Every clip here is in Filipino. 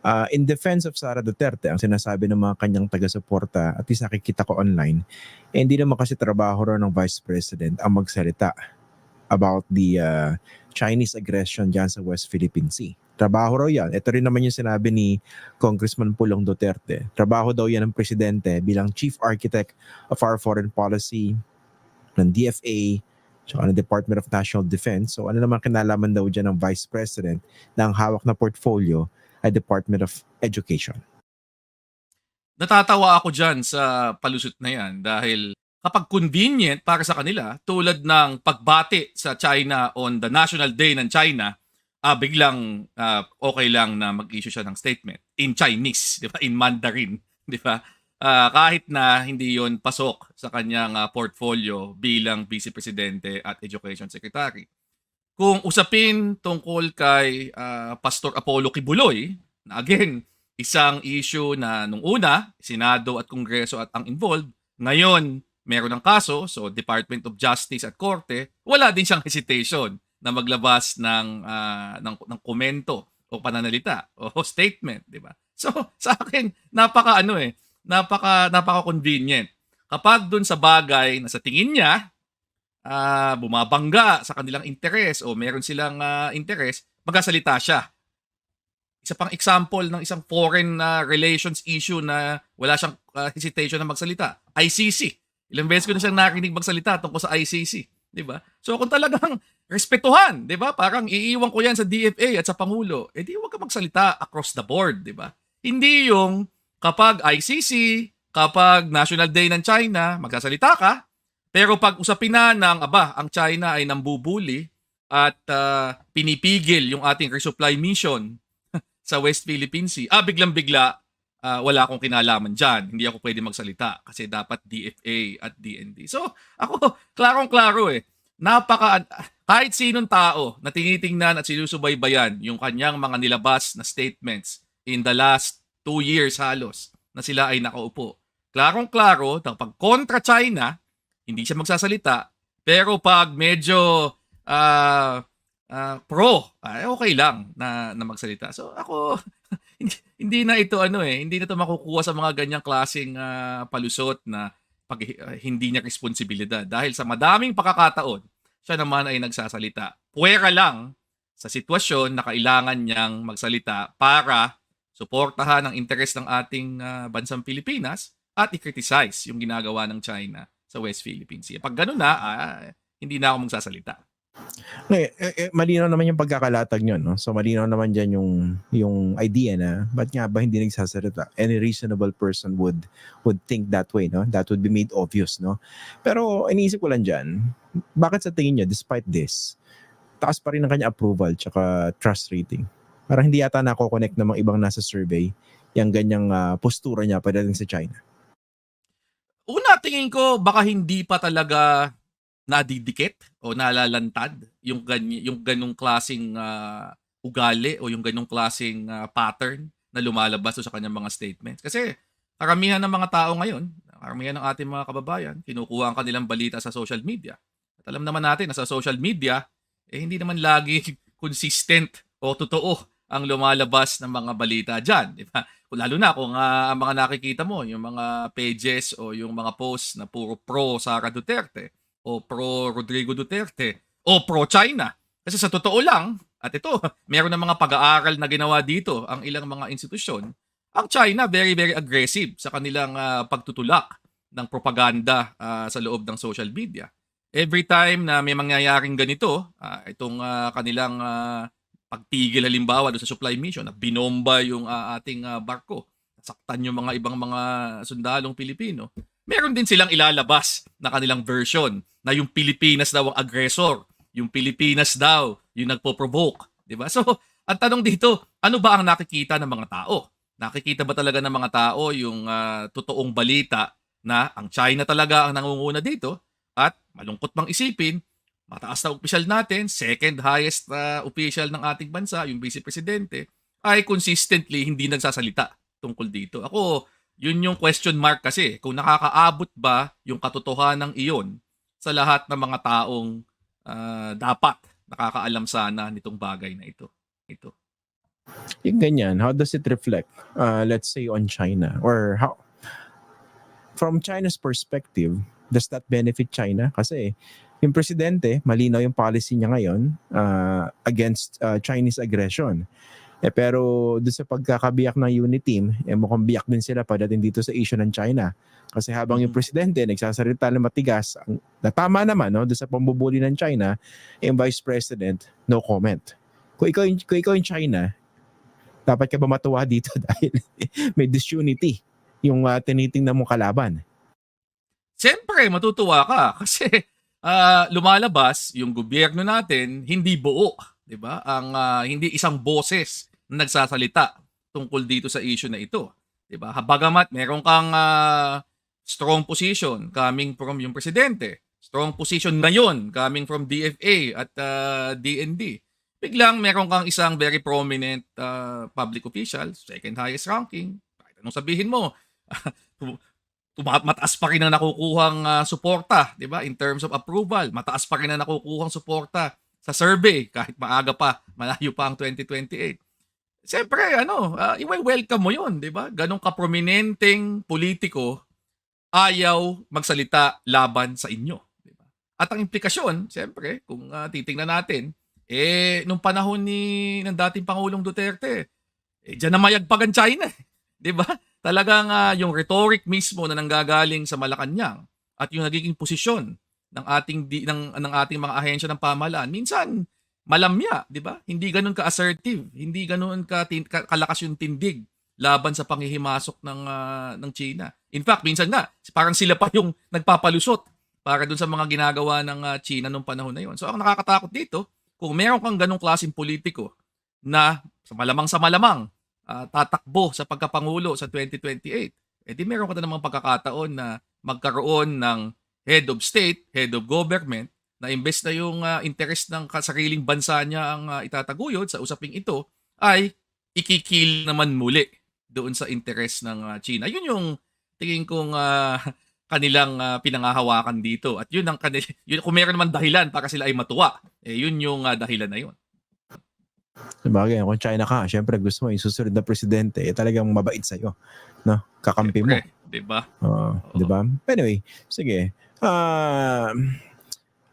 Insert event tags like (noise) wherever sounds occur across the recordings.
Uh, in defense of Sara Duterte, ang sinasabi ng mga kanyang taga-suporta at isa nakikita ko online, eh, hindi naman kasi trabaho raw ng Vice President ang magsalita about the uh, Chinese aggression dyan sa West Philippine Sea. Trabaho raw yan. Ito rin naman yung sinabi ni Congressman Pulong Duterte. Trabaho daw yan ng presidente bilang chief architect of our foreign policy ng DFA tsaka ng Department of National Defense. So ano naman kinalaman daw dyan ng Vice President na hawak na portfolio ay Department of Education. Natatawa ako dyan sa palusot na yan dahil kapag convenient para sa kanila, tulad ng pagbati sa China on the National Day ng China, ah biglang ah, okay lang na mag-issue siya ng statement in Chinese, di ba? In Mandarin, (laughs) di ba? Ah, kahit na hindi yon pasok sa kanyang ah, portfolio bilang Vice Presidente at Education Secretary. Kung usapin tungkol kay ah, Pastor Apollo Kibuloy, na again, isang issue na nung una, Senado at Kongreso at ang involved, ngayon meron ng kaso, so Department of Justice at Korte, wala din siyang hesitation na maglabas ng ah, ng ng komento o pananalita o (laughs) statement, 'di ba? So (laughs) sa akin napaka ano eh, napaka napaka convenient. Kapag dun sa bagay na sa tingin niya ah, bumabangga sa kanilang interes o meron silang ah, interes, magsasalita siya. Isa pang example ng isang foreign ah, relations issue na wala siyang ah, hesitation na magsalita. ICC. Ilang beses ko na siyang narinig magsalita tungkol sa ICC. 'di ba? So kung talagang respetuhan, 'di ba? Parang iiwan ko 'yan sa DFA at sa pangulo. Eh di wag ka magsalita across the board, 'di ba? Hindi yung kapag ICC, kapag National Day ng China, magsasalita ka, pero pag usapin na ng aba, ang China ay nambubuli at ah, pinipigil yung ating resupply mission (laughs) sa West Philippine Sea, ah biglang-bigla ah, wala akong kinalaman dyan. Hindi ako pwede magsalita kasi dapat DFA at DND. So, ako, klarong-klaro eh. Napaka, kahit sinong tao na tinitingnan at sinusubaybayan yung kanyang mga nilabas na statements in the last two years halos na sila ay nakaupo. Klarong-klaro, na pag kontra China, hindi siya magsasalita. Pero pag medyo ah, ah, pro, ay okay lang na, na magsalita. So ako, (laughs) hindi, hindi na ito ano eh, hindi na ito makukuha sa mga ganyang klaseng ah, palusot na pag ah, hindi niya responsibilidad dahil sa madaming pakakataon siya naman ay nagsasalita. Puwera lang sa sitwasyon na kailangan niyang magsalita para suportahan ang interes ng ating ah, bansang Pilipinas at i-criticize yung ginagawa ng China sa West Philippine Sea. Pag gano'n na, ah, hindi na ako magsasalita. Eh, eh, malinaw naman yung pagkakalatag nyo, no? So malinaw naman dyan yung, yung idea na ba't nga ba hindi nagsasalita? Any reasonable person would would think that way, no? That would be made obvious, no? Pero iniisip ko lang dyan, bakit sa tingin nyo, despite this, taas pa rin ang kanya approval tsaka trust rating? Parang hindi yata nako-connect ng mga ibang nasa survey yung ganyang ah, postura niya pagdating sa China. Una, tingin ko baka hindi pa talaga nadidikit o nalalantad yung, gany, yung ganong klaseng ah, ugali o yung ganong klaseng ah, pattern na lumalabas sa kanyang mga statements. Kasi karamihan ng mga tao ngayon, karamihan ng ating mga kababayan, kinukuha ang kanilang balita sa social media. At alam naman natin na sa social media, eh hindi naman lagi consistent o totoo ang lumalabas ng mga balita dyan. Di ba? Lalo na kung ah, ang mga nakikita mo, yung mga pages o yung mga posts na puro pro Sara Duterte o pro Rodrigo Duterte o pro China. Kasi sa totoo lang, at ito, (laughs) meron ng mga pag-aaral na ginawa dito ang ilang mga institusyon, ang China very very aggressive sa kanilang ah, pagtutulak ng propaganda ah, sa loob ng social media. Every time na may mangyayaring ganito, ah, itong ah, kanilang ah, pagtigil halimbawa doon sa supply mission na binomba yung ah, ating ah, barko, saktan yung mga ibang mga sundalong Pilipino, meron din silang ilalabas na kanilang version na yung Pilipinas daw ang aggressor, yung Pilipinas daw yung nagpo-provoke, 'di ba? So, ang tanong dito, ano ba ang nakikita ng mga tao? Nakikita ba talaga ng mga tao yung ah, totoong balita na ang China talaga ang nangunguna dito at malungkot mang isipin, mataas na opisyal natin, second highest na opisyal ng ating bansa, yung vice presidente, ay consistently hindi nagsasalita tungkol dito. Ako, yun yung question mark kasi kung nakakaabot ba yung katotohanan ng iyon sa lahat ng mga taong ah, dapat nakakaalam sana nitong bagay na ito. Ito. Yung ganyan, how does it reflect, uh, let's say, on China? Or how, from China's perspective, does that benefit China? Kasi yung presidente, malinaw yung policy niya ngayon uh, against uh, Chinese aggression. Eh, pero doon sa pagkakabiyak ng unit team, eh, mukhang biyak din sila pagdating dito sa issue ng China. Kasi habang yung Mhm. presidente nagsasalita ng matigas, ang, na tama naman no, doon sa pambubuli ng China, eh, yung vice president, no comment. Kung ikaw, kung ikaw yung China, dapat ka ba matuwa dito (laughs) dahil may disunity yung uh, tinitingnan mong kalaban. Siyempre, matutuwa ka (laughs) kasi ah, lumalabas yung gobyerno natin hindi buo, 'di ba? Ang ah, hindi isang boses na nagsasalita tungkol dito sa issue na ito, 'di ba? Habagamat meron kang ah, strong position coming from yung presidente, strong position ngayon coming from DFA at ah, DND. Biglang meron kang isang very prominent ah, public official, second highest ranking. Kahit anong sabihin mo, (laughs) tuma- mataas pa rin ang nakukuhang ah, suporta, 'di ba? In terms of approval, mataas pa rin ang nakukuhang suporta sa survey (laughs) kahit maaga pa, malayo pa ang 2028. Siyempre, ano, uh, i-welcome mo 'yun, 'di ba? Ganong kaprominenteng politiko ayaw magsalita laban sa inyo, 'di ba? At ang implikasyon, siyempre, kung ah, titingnan natin, eh nung panahon ni ng dating Pangulong Duterte, eh diyan na mayagpag ang China. (laughs) 'di ba? Talagang ah, yung rhetoric mismo na nanggagaling sa Malacanang at yung nagiging posisyon ng ating di, ng, ng ating mga ahensya ng pamahalaan minsan malamya, 'di ba? Hindi ganoon ka-assertive, hindi ganoon ka, kalakas yung tindig laban sa panghihimasok ng ah, ng China. In fact, minsan nga parang sila pa yung nagpapalusot para dun sa mga ginagawa ng ah, China nung panahon na yon. So ang nakakatakot dito, kung meron kang ganong klaseng politiko na sa malamang sa malamang ah, tatakbo sa pagkapangulo sa 2028, eh di meron ka na namang pagkakataon na magkaroon ng head of state, head of government, na imbes na yung ah, interest ng sariling bansa niya ang ah, itataguyod sa usaping ito, ay ikikil naman muli doon sa interest ng ah, China. Yun yung tingin kong ah, (laughs) kanilang ah, pinangahawakan dito. At yun ang kanil yun, kung meron naman dahilan para sila ay matuwa, eh yun yung ah, dahilan na yun. Sabagay, kung China ka, syempre gusto mo yung susunod na presidente, eh, talagang mabait sa'yo. No? Kakampi mo. 'di ba? Oo, di ba? Anyway, sige. Ah,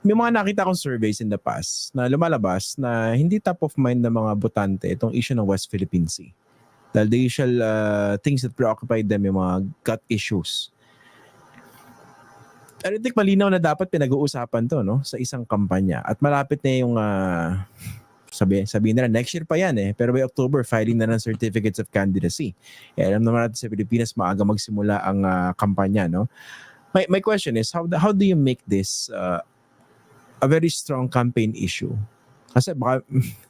may mga nakita akong surveys in the past na lumalabas na hindi top of mind ng mga botante itong issue ng West Philippine Sea. Dahil the usual uh, things that preoccupy them yung mga gut issues. I think malinaw na dapat pinag-uusapan to no sa isang kampanya at malapit na yung uh, sabi sabihin nila next year pa yan eh pero by October filing na ng certificates of candidacy. Eh, alam naman natin sa Pilipinas maaga magsimula ang ah, kampanya no. My my question is how how do you make this uh, a very strong campaign issue? Kasi baka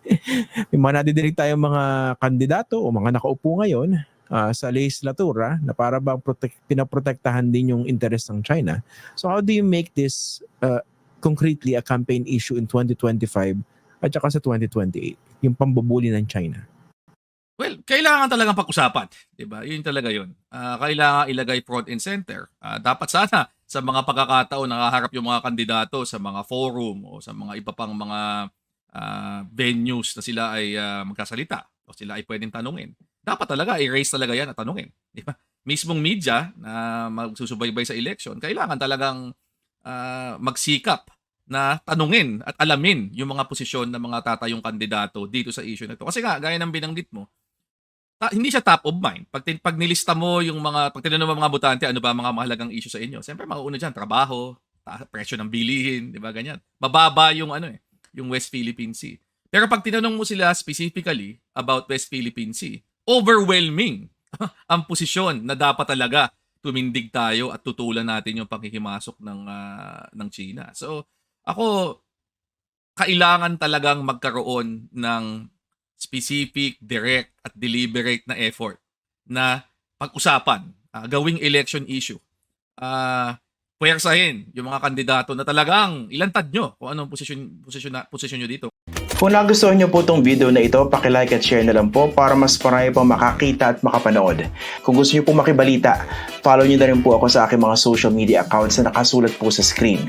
(laughs) may mga nadidinig tayong mga kandidato o mga nakaupo ngayon ah, sa legislatura na para bang protect, pinaprotektahan din yung interest ng China. So how do you make this uh, concretely a campaign issue in 2025 at saka sa 2028? Yung pambubuli ng China. Well, kailangan talagang pag-usapan, 'di ba? Yun talaga 'yun. Ah, kailangan ilagay front and center. Ah, dapat sana sa mga pagkakataon nakaharap yung mga kandidato sa mga forum o sa mga iba pang mga ah, venues na sila ay ah, magkasalita o sila ay pwedeng tanungin. Dapat talaga i-raise talaga 'yan at tanungin, 'di ba? Mismong media na magsusubaybay sa election, kailangan talagang ah, magsikap na tanungin at alamin yung mga posisyon ng mga tatayong kandidato dito sa issue na ito. Kasi nga, gaya ng binanggit mo, ta- hindi siya top of mind. Pag, pag nilista mo yung mga, pag tinanong mo mga botante, ano ba mga mahalagang issue sa inyo? Siyempre, mga una dyan, trabaho, presyo ng bilihin, di ba, ganyan. Mababa yung ano eh, yung West Philippine Sea. Pero pag tinanong mo sila specifically about West Philippine Sea, overwhelming (laughs) ang posisyon na dapat talaga tumindig tayo at tutulan natin yung panghihimasok ng ah, ng China. So, ako kailangan talagang magkaroon ng specific, direct at deliberate na effort na pag-usapan, ah, gawing election issue. Ah, puwersahin yung mga kandidato na talagang ilantad nyo kung anong posisyon posisyon na posisyon nyo dito. Kung nagustuhan niyo po itong video na ito, pakilike at share na lang po para mas marami pang makakita at makapanood. Kung gusto niyo po makibalita, follow niyo na rin po ako sa aking mga social media accounts na nakasulat po sa screen.